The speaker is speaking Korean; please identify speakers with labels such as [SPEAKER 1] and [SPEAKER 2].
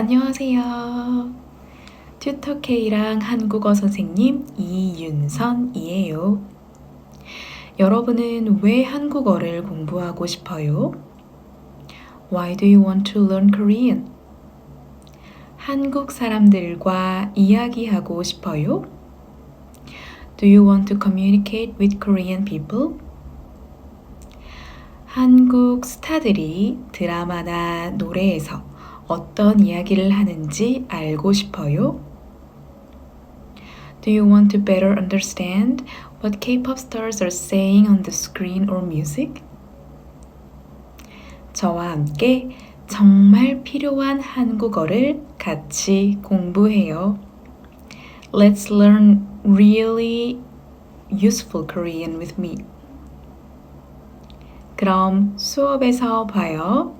[SPEAKER 1] 안녕하세요. 튜터K랑 한국어 선생님 이윤선이에요. 여러분은 왜 한국어를 공부하고 싶어요? Why do you want to learn Korean? 한국 사람들과 이야기하고 싶어요? Do you want to communicate with Korean people? 한국 스타들이 드라마나 노래에서 어떤 이야기를 하는지 알고 싶어요? Do you want to better understand what K-pop stars are saying on the screen or music? 저와 함께 정말 필요한 한국어를 같이 공부해요. Let's learn really useful Korean with me. 그럼 수업에서 봐요.